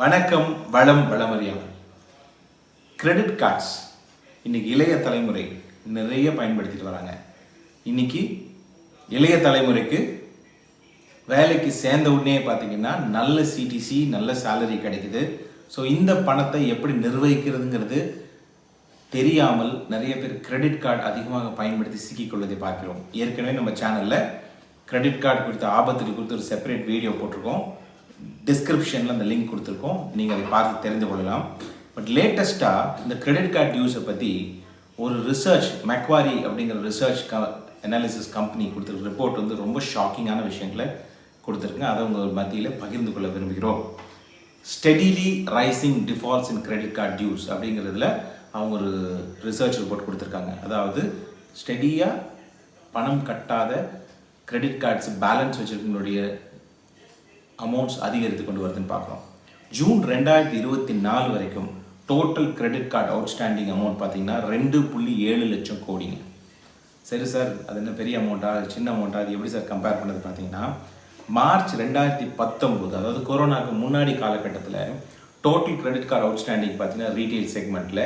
வணக்கம் வளம் வளமறியாமல் credit cards இன்னைக்கு இளைய தலைமுறை நிறைய பயன்படுத்திட்டு வராங்க. இன்னைக்கு இளைய தலைமுறைக்கு வேலைக்கு சேர்ந்த உடனே பார்த்தீங்கன்னா நல்ல சிடிசி நல்ல சேலரி கிடைக்குது. ஸோ இந்த பணத்தை எப்படி நிர்வகிக்கிறதுங்கிறது தெரியாமல் நிறைய பேர் கிரெடிட் கார்டு அதிகமாக பயன்படுத்தி சிக்கிக்கொள்வதை பார்க்கிறோம். ஏற்கனவே நம்ம சேனலில் கிரெடிட் கார்டு குறித்த ஆபத்துகள் குறித்து ஒரு செப்பரேட் வீடியோ போட்டிருக்கோம். டிஸ்கிரிப்ஷனில் அந்த லிங்க் கொடுத்துருக்கோம். நீங்கள் அதை பார்த்து தெரிந்து கொள்ளலாம். பட் லேட்டஸ்ட்டாக இந்த கிரெடிட் கார்டு யூஸை பற்றி ஒரு ரிசர்ச் மெக்வாரி அப்படிங்கிற ரிசர்ச் க அனாலிசிஸ் கம்பெனி கொடுத்துருக்க ரிப்போர்ட் வந்து ரொம்ப ஷாக்கிங்கான விஷயங்களை கொடுத்துருக்குங்க. அதை உங்கள் மத்தியில் பகிர்ந்து கொள்ள விரும்புகிறோம். Steadily rising defaults in credit card dues அப்படிங்கிறதுல அவங்க ஒரு ரிசர்ச் ரிப்போர்ட் கொடுத்துருக்காங்க. அதாவது ஸ்டெடியாக பணம் கட்டாத கிரெடிட் கார்ட்ஸ் பேலன்ஸ் வச்சுருக்கவங்களுடைய அமௌண்ட்ஸ் அதிகரித்து கொண்டு வருதுன்னு பார்க்குறோம். ஜூன் ரெண்டாயிரத்தி இருபத்தி நாலு வரைக்கும் total credit card outstanding amount பார்த்தீங்கன்னா ரெண்டு புள்ளி ஏழு லட்சம் கோடிங்க. சரி சார் அது என்ன பெரிய அமௌண்ட்டா சின்ன அமௌண்ட்டா அது எப்படி சார் கம்பேர் பண்ணது பார்த்தீங்கன்னா மார்ச் ரெண்டாயிரத்தி பத்தொம்போது அதாவது கொரோனாக்கு முன்னாடி காலகட்டத்தில் டோட்டல் கிரெடிட் கார்டு அவுட்ஸ்டாண்டிங் பார்த்தீங்கன்னா ரீட்டைல் செக்மெண்ட்டில்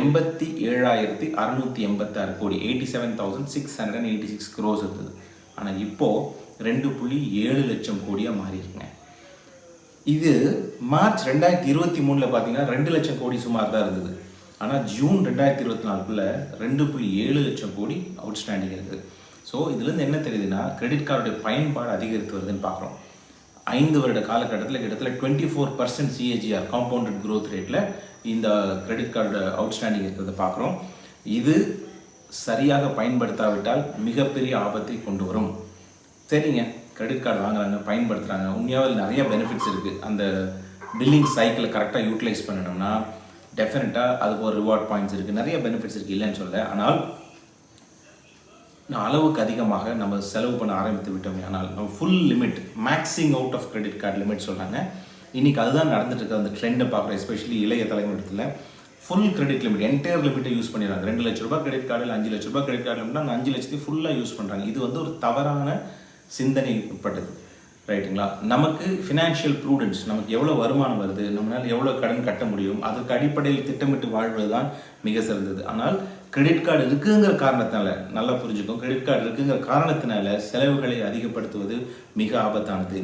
எண்பத்தி ஏழாயிரத்தி அறநூற்றி எண்பத்தாறு கோடி eighty seven thousand six hundred and eighty six crores இருந்தது. ஆனால் இப்போது ரெண்டு புள்ளி ஏழு லட்சம் கோடியாக மாறியிருக்குங்க. இது மார்ச் ரெண்டாயிரத்தி இருபத்தி மூணில் பார்த்தீங்கன்னா ரெண்டு லட்சம் கோடி சுமார் தான் இருந்தது. ஆனால் ஜூன் ரெண்டாயிரத்தி இருபத்தி நாலுக்குள்ளே ரெண்டு புள்ளி ஏழு லட்சம் கோடி அவுட்ஸ்டாண்டிங் இருக்குது. ஸோ இதுலேருந்து என்ன தெரியுதுன்னா கிரெடிட் கார்டுடைய பயன்பாடு அதிகரித்து வருதுன்னு பார்க்குறோம் ஐந்து வருட காலகட்டத்தில் கிட்டத்தட்ட twenty four percent CAGR compounded growth ரேட்டில் இந்த கிரெடிட் கார்டு அவுட்ஸ்டாண்டிங் இருக்கிறத பார்க்குறோம் இது சரியாக பயன்படுத்தாவிட்டால் மிகப்பெரிய ஆபத்தை கொண்டு வரும். சரிங்க கிரெடிட் கார்டு வாங்குறாங்க பயன்படுத்துகிறாங்க உண்மையாகவே நிறைய பெனிஃபிட்ஸ் இருக்குது அந்த பில்லிங் சைக்கிளை கரெக்டாக யூட்டிலைஸ் பண்ணணும்னா டெஃபினட்டாக அதுக்கு ஒரு ரிவார்ட் பாயிண்ட்ஸ் இருக்குது நிறைய பெனிஃபிட்ஸ் இருக்குது இல்லைன்னு சொல்ல ஆனால் நான் அளவுக்கு அதிகமாக நம்ம செலவு பண்ண ஆரம்பித்து விட்டோம் ஆனால் நம்ம full limit maxing out of credit card limit சொல்கிறாங்க இன்றைக்கி அதுதான் நடந்துட்டு இருக்க அந்த ட்ரெண்டை பார்க்குறோம் எஸ்பெஷலி இளைய தலைமுறையில். ஃபுல் கிரெடிட் லிமிட் என்டையர் லிமிட்டை யூஸ் பண்ணிடுறாங்க. ரெண்டு லட்ச ரூபாய் கிரெடிட் கார்டு இல்லை அஞ்சு லட்ச ரூபாய் கிரெடிட் கார்டு லிமிட்னா அந்த அஞ்சு லட்சத்தையும் ஃபுல்லாக யூஸ் பண்ணுறாங்க இது வந்து ஒரு தவறான சிந்தனை உட்பட்டது ரைட்டுங்களா? நமக்கு ஃபினான்ஷியல் ப்ரூடன்ஸ் நமக்கு எவ்வளோ வருமானம் வருது நம்மளால் எவ்வளோ கடன் கட்ட முடியும் அதற்கு அடிப்படையில் திட்டமிட்டு வாழ்வது தான் மிக சிறந்தது. ஆனால் கிரெடிட் கார்டு இருக்குங்கிற காரணத்தினால நல்லா புரிஞ்சுக்கும் கிரெடிட் கார்டு இருக்குங்கிற காரணத்தினால செலவுகளை அதிகப்படுத்துவது மிக ஆபத்தானது.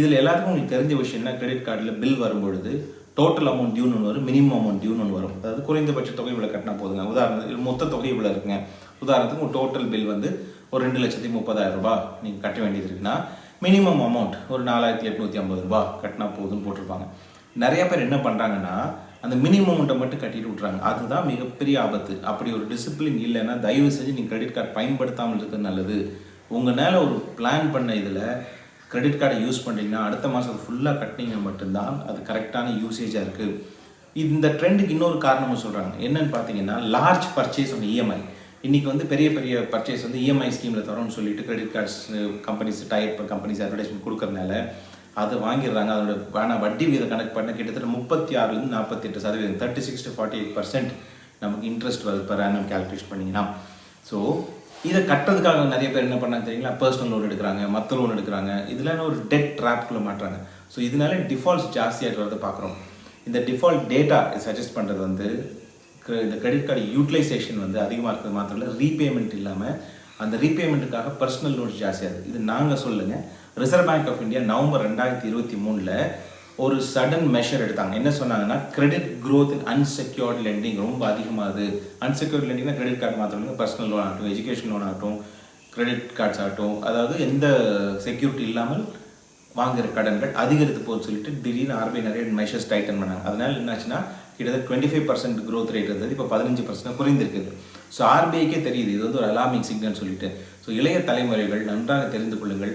இதில் எல்லாத்துக்கும் உங்களுக்கு தெரிஞ்ச விஷயம்னா கிரெடிட் கார்டில் பில் வரும்பொழுது டோட்டல் அமௌண்ட் டியூன் ஒன்று வரும் மினிமம் அமௌண்ட் டியூன் ஒன்று வரும். அதாவது குறைந்தபட்ச தொகை இவ்வளோ கட்டினா போதுங்க. உதாரணத்துக்கு மொத்த தொகை இவ்வளோ இருக்குங்க. உதாரணத்துக்கு உங்கள் டோட்டல் பில் வந்து ஒரு ரெண்டு லட்சத்தி முப்பதாயிரம் ரூபாய் நீங்கள் கட்ட வேண்டியது இருக்குன்னா மினிமம் அமௌண்ட் ஒரு நாலாயிரத்தி எட்நூற்றி ஐம்பது ரூபாய் கட்டினா போதும்னு போட்டிருப்பாங்க. நிறைய பேர் என்ன பண்ணுறாங்கன்னா அந்த மினிமம் அமௌண்ட்டை மட்டும் கட்டிட்டு விட்றாங்க அதுதான் மிகப்பெரிய ஆபத்து. அப்படி ஒரு டிசிப்ளின் இல்லைன்னா தயவு செஞ்சு நீங்கள் கிரெடிட் கார்டு பயன்படுத்தாமல் இருக்கிறது நல்லது. உங்களால் ஒரு பிளான் பண்ண இதில் கிரெடிட் கார்டை யூஸ் பண்ணுறீங்கன்னா அடுத்த மாதம் ஃபுல்லாக கட்டினீங்க மட்டும்தான் அது கரெக்டான யூசேஜாக இருக்குது இந்த ட்ரெண்டுக்கு இன்னொரு காரணமும் சொல்கிறாங்க என்னன்னு பார்த்தீங்கன்னா லார்ஜ் பர்ச்சேஸ் ஆன் இஎம்ஐ இன்றைக்கி வந்து பெரிய பெரிய பர்ச்சேஸ் வந்து இஎம்ஐ ஸ்கீமில் தரோம்னு சொல்லிட்டு credit cards companies tier companies advertisement கொடுக்கறதுனால அதை வாங்கிடுறாங்க. அதோட வேணா வட்டி வீதம் கணக்கு பண்ண கிட்டத்தட்ட முப்பத்தி ஆறுலேருந்து நாற்பத்தி எட்டு சதவீதம். Thirty six to forty eight percent நமக்கு இன்ட்ரெஸ்ட் வருது பர் ஆனம் கால்குலேட் பண்ணிங்கன்னா. ஸோ இதை கட்டுறதுக்காக நிறைய பேர் என்ன பண்ணாங்க தெரியுங்களா? பர்சனல் லோன் எடுக்கிறாங்க மற்ற லோன் எடுக்கிறாங்க. இதில் ஒரு டெட் ட்ராப்குள்ளே மாட்டுறாங்க. ஸோ இதனால டிஃபால்ட்ஸ் ஜாஸ்தியாகிட்டு வரதை பார்க்குறோம். இந்த டிஃபால்ட் டேட்டா சஜஸ்ட் பண்ணுறது வந்து இந்த கிரெடிட் கார்டு யூட்டிலைசேஷன் வந்து அதிகமாக இருக்கிறது மாத்திரம் இல்லை ரீபேமெண்ட் இல்லாமல் அந்த ரீபேமெண்ட்டுக்காக பர்சனல் லோன்ஸ் ஜாஸ்தியாகுது இது நாங்கள் சொல்லுங்கள் Reserve Bank of India November ரெண்டாயிரத்தி இருபத்தி மூணில் ஒரு சடன் மெஷர் எடுத்தாங்க. என்ன சொன்னாங்கன்னா credit growth in unsecured lending ரொம்ப அதிகமாகுது. அன்செக்யூர்ட் லெண்டிங்னா கிரெடிட் கார்டு மாத்திரம் இல்லை பர்சனல் லோன் ஆகட்டும் எஜுகேஷன் லோன் ஆகட்டும் கிரெடிட் கார்ட்ஸ் ஆகட்டும். அதாவது எந்த செக்யூரிட்டி இல்லாமல் வாங்குற கடன்கள் அதிகரித்து போகுதுன்னு சொல்லிட்டு திடீர்னு ஆர்பிஐ நிறைய மெஷர்ஸ் டைட்டன் பண்ணாங்க. அதனால என்னாச்சுன்னா கிட்டத்தட்ட twenty five percent growth rate இருந்தது. இப்போ பதினஞ்சு பர்சன்ட் குறைந்திருக்குது. ஸோ ஆர்பிஐக்கே தெரியுது. இது வந்து ஒரு அலாமிங் சிக்னல் சொல்லிட்டு. ஸோ இளைய தலைமுறைகள் நன்றாக தெரிந்து கொள்ளுங்கள்.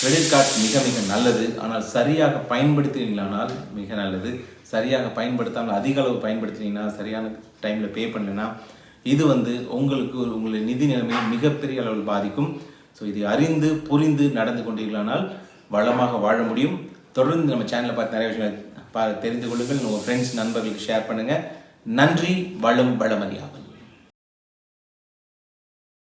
கிரெடிட் கார்டு மிக மிக நல்லது. ஆனால் சரியாக பயன்படுத்தினீங்களானால் மிக நல்லது. சரியாக பயன்படுத்தாமல் அதிக அளவு பயன்படுத்தினீங்கன்னா சரியான டைமில் பே பண்ணலைன்னா இது வந்து உங்களுக்கு ஒரு உங்களுடைய நிதி நிலைமையை மிகப்பெரிய அளவில் பாதிக்கும். ஸோ இதை அறிந்து புரிந்து நடந்து கொண்டீர்களானால் வளமாக வாழ முடியும். தொடர்ந்து நம்ம சேனலை பார்த்து நிறைய விஷயங்கள் தெரிந்து கொள்ளுங்கள். உங்கள் ஃப்ரெண்ட்ஸ் நண்பர்களுக்கு ஷேர் பண்ணுங்கள் நன்றி வளம் வளமறியாமல்